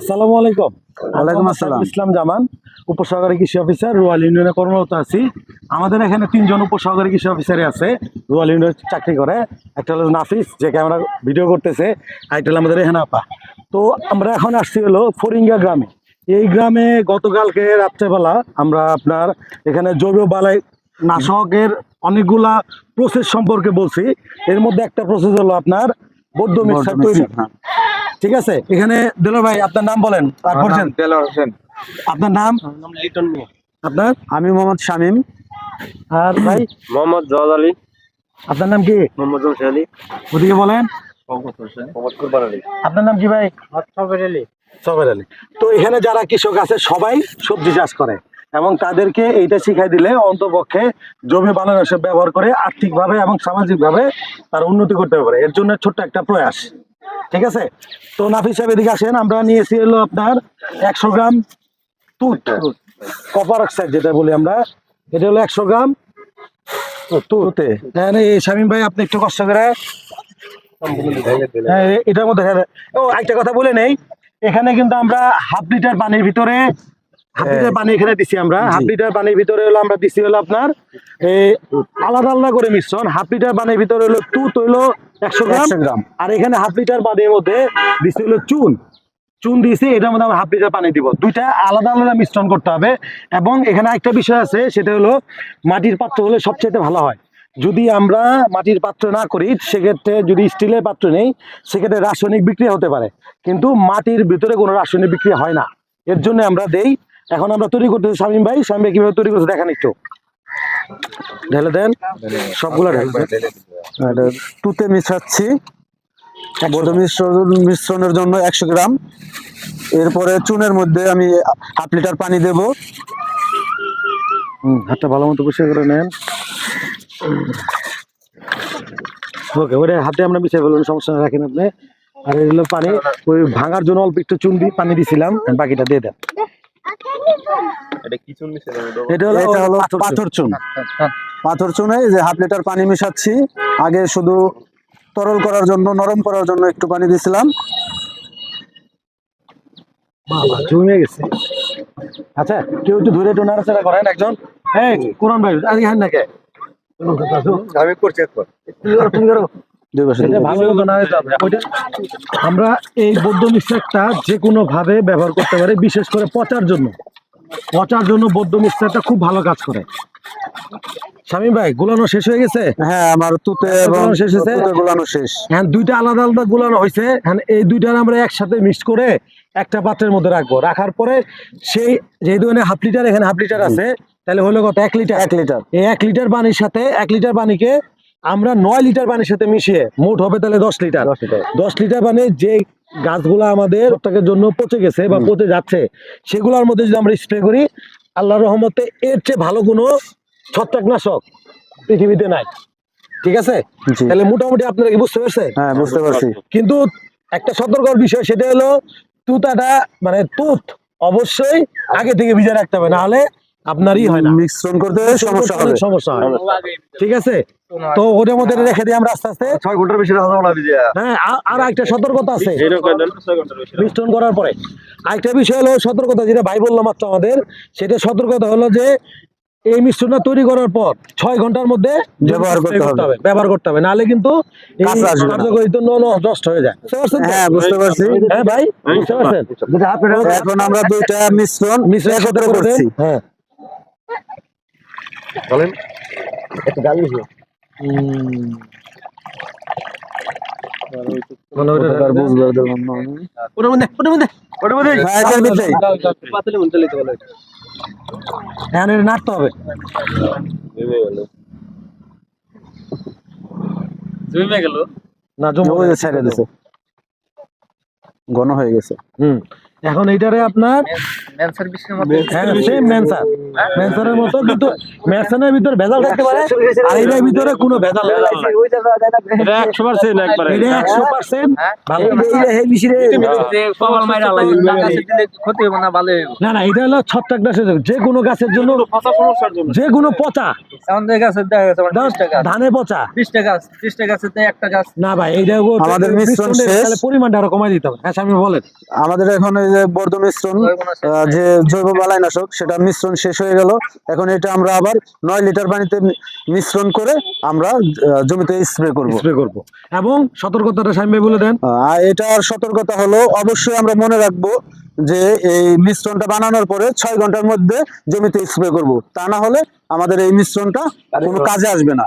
আসসালামু আলাইকুম। ওয়ালাইকুম আসসালাম। ইসলাম জামান উপসহকারী কৃষি অফিসার রুয়াল ইউনিয়নে কর্মরত আছি। আমাদের এখানে তিনজন উপসহকারী কৃষি অফিসারে আছে রুয়াল ইউনিয়নে চাকরি করে। একটা হলো নাফিস যে ক্যামেরা ভিডিও করতেছে আরেকটা হলো আমাদের এখানে আপা। তো আমরা এখন আসছি হলো ফরিঙ্গা গ্রামে। এই গ্রামে গতকালকে রাত্রেবেলা আমরা আপনার এখানে জৈব বালাই নাশকের অনেকগুলা প্রসেস সম্পর্কে বলছি। এর মধ্যে একটা প্রসেস হলো আপনার বৌদ্ধ মিক্সার তৈরি। ঠিক আছে? এখানে দিলো ভাই আপনার নাম বলেন আর বলছেন দেলোয়ার হোসেন। আপনার নাম? লিটন মিয়া। আপনার? আমি মোহাম্মদ শামীম। আর ভাই? মোহাম্মদ জওয়াদ আলী। আপনার নাম কি? মোহাম্মদ জমশেদ আলী। ওদিকে বলেন। আপনার নাম কি ভাই? সবের আলী। সবের আলী। তো এখানে যারা কৃষক আছে সবাই সবজি চাষ করে এবং তাদেরকে এইটা শিখাই দিলে অন্তপক্ষে জমি বানানোর ব্যবহার করে আর্থিকভাবে এবং সামাজিকভাবে তার উন্নতি করতে পারে। এর জন্য ছোট্ট একটা প্রয়াস। ঠিক আছে? তো নাফিস সাহেব এদিকে আসেন আমরা নিয়েছি হলো আপনার একশো গ্রাম তুত। কপার অক্সাইড যেটা বলি আমরা এটা হলো একশো গ্রাম তুতে। হ্যাঁ শামীম ভাই আপনি একটু কষ্ট করে হ্যাঁ এটার মধ্যে হ্যাঁ, ও একটা কথা বলে নেই। এখানে কিন্তু আমরা হাফ লিটার পানির ভিতরে হাফ লিটার পানি এখানে দিছি আমরা। হাফ লিটার পানির ভিতরে হলো আমরা দিছি হলো আপনার এই আলাদা আলাদা করে মিশ্রণ। হাফ লিটার পানির ভিতরে হলো তুত হইল একশো গ্রাম? গ্রাম। আর এখানে হাফ লিটার পানির মধ্যে দিছি হলো চুন। চুন দিয়েছি এটার মধ্যে আমরা হাফ লিটার পানি দিব। দুইটা আলাদা আলাদা মিশ্রণ করতে হবে এবং এখানে একটা বিষয় আছে সেটা হলো মাটির পাত্র হলে সবচেয়ে ভালো হয়। যদি আমরা মাটির পাত্র না করি সেক্ষেত্রে যদি স্টিলের পাত্র নেই সেক্ষেত্রে রাসায়নিক বিক্রিয়া হতে পারে। কিন্তু মাটির ভিতরে কোনো রাসায়নিক বিক্রিয়া হয় না। এর জন্য আমরা দেই এখন আমরা তৈরি করতেছি শামীম ভাই। শামীম ভাই কীভাবে তৈরি করতে দেখান একটু। ঢেলে দেন। সবগুলো ঢেলে দেন। এটা তুতে মিশাচ্ছি। বৌদ্ধ মিশ্রণ মিশ্রণের জন্য একশো গ্রাম। এরপরে চুনের মধ্যে আমি হাফ লিটার পানি দেব। হুম, হাতটা ভালো মতো বসে করে নেন। ওকে ওটা হাতে আমরা মিশিয়ে ফেলুন সমস্যা না রাখেন আপনি। আর এগুলো পানি ওই ভাঙার জন্য অল্প একটু চুন দিয়ে পানি দিছিলাম বাকিটা দিয়ে দেন। এটা কি চুন মিশে এটা হলো এটা হলো পাথর চুন। পাথর চুন যে হাফ লিটার পানি মিশাচ্ছি। আগে শুধু তরল করার জন্য নরম করার জন্য একটু পানি দিছিলাম। জমে গেছে। আচ্ছা কেউ একটু ধরে একটু নাড়াচাড়া করেন একজন। হ্যাঁ কোরআন ভাই আজকে হ্যাঁ নাকি? আমি করছি আমরা এই বৌদ্ধ মিক্সারটা যে কোনো ভাবে ব্যবহার করতে পারি বিশেষ করে পচার জন্য। পচার জন্য বৌদ্ধ মিক্সারটা খুব ভালো কাজ করে। শামীম ভাই গুলানো শেষ হয়ে গেছে? হ্যাঁ আমার তুতে গোলানো শেষ হয়েছে? গোলানো শেষ। হ্যাঁ দুইটা আলাদা আলাদা গুলানো হয়েছে। হ্যাঁ এই দুইটার আমরা একসাথে মিক্স করে একটা পাত্রের মধ্যে রাখব। রাখার পরে সেই যেহেতু এখানে হাফ লিটার এখানে হাফ লিটার আছে তাহলে হলো কত? এক লিটার এক লিটার এই এক লিটার পানির সাথে এক লিটার পানিকে আমরা নয় লিটার পানির সাথে মিশিয়ে মোট হবে তাহলে দশ লিটার দশ লিটার পানি যে গাছগুলো আমাদের ছত্রাকের জন্য পচে গেছে বা পচে যাচ্ছে সেগুলোর মধ্যে যদি আমরা স্প্রে করি আল্লাহর রহমতে এর চেয়ে ভালো কোনো ছত্রাকনাশক পৃথিবীতে নাই। ঠিক আছে? তাহলে মোটামুটি আপনারা কি বুঝতে পারছেন? হ্যাঁ বুঝতে পারছি। কিন্তু একটা সতর্কর বিষয় সেটা হলো তুতাটা মানে তুত অবশ্যই আগে থেকে ভিজে রাখতে হবে নাহলে আপনারই হয় না। মিশ্রণ করতে সমস্যা হবে। সমস্যা হয়। ঠিক আছে? তো ওটার মধ্যে রেখে দিই আমরা আস্তে আস্তে। ছয় ঘণ্টার বেশি রাখা না হ্যাঁ আর একটা সতর্কতা আছে। এরকম দেন ছয় ঘণ্টার বেশি মিশ্রণ করার পরে। আরেকটা বিষয় হলো সতর্কতা যেটা ভাই বললাম মাত্র আমাদের সেটা সতর্কতা হলো যে এই মিশ্রণটা তৈরি করার পর ছয় ঘণ্টার মধ্যে ব্যবহার করতে হবে। ব্যবহার করতে হবে। নাহলে কিন্তু না। নষ্ট হয়ে যায়? হ্যাঁ বুঝতে পারছি। হ্যাঁ ভাই বুঝতে পারছেন? এখন আমরা দুইটা মিশ্রণ মিশ্রণ একত্র করছি। হ্যাঁ। বলেন। মানে ওটার মধ্যে ওটার মধ্যে ওটার মধ্যে। পাতলে মন চলে তো বলে। হ্যাঁ এটা নাড়তে হবে। জমে গেল? না জমা ছেড়ে দিছে। ঘন হয়ে গেছে। হুম। এখন এইটারে আপনার ম্যান সার্ভিসের মধ্যে হ্যাঁ সেম ম্যানসার ম্যানসারের মতো কিন্তু ম্যানসারের ভিতরে ভেজাল থাকতে পারে আর এটার ভিতরে কোনো ভেজাল এটা 100% একবারে এটা একশো পার্সেন্ট ভালো কমাল মাইরা লাগে গাছে দিলে ক্ষতি হবে না না না এটা হলো ছত্রাক যে কোনো গাছের জন্য যে কোনো পচা আমাদের গাছে দেখা গেছে আমার ধর, 20 টাকা ধানে পচা 20 টাকা 20 টাকা আছে একটা গাছ না ভাই এইটা আমাদের মিশ্রণ মিশ্রণের শেষ। তাহলে পরিমাণটা আরও কমাই দিতে হবে হ্যাঁ স্বামী বলেন আমাদের এখন যে বর্ধ মিশ্রণ যে জৈব বালাইনাশক সেটা মিশ্রণ শেষ হয়ে গেল। এখন এটা আমরা আবার নয় লিটার পানিতে মিশ্রণ করে আমরা জমিতে স্প্রে করব। স্প্রে করব। এবং সতর্কতাটা ভাই বলে দেন। এটার সতর্কতা হলো অবশ্যই আমরা মনে রাখব যে এই মিশ্রণটা বানানোর পরে ছয় ঘণ্টার মধ্যে জমিতে স্প্রে করব। তা না হলে আমাদের এই মিশ্রণটা কোনো কাজে আসবে না।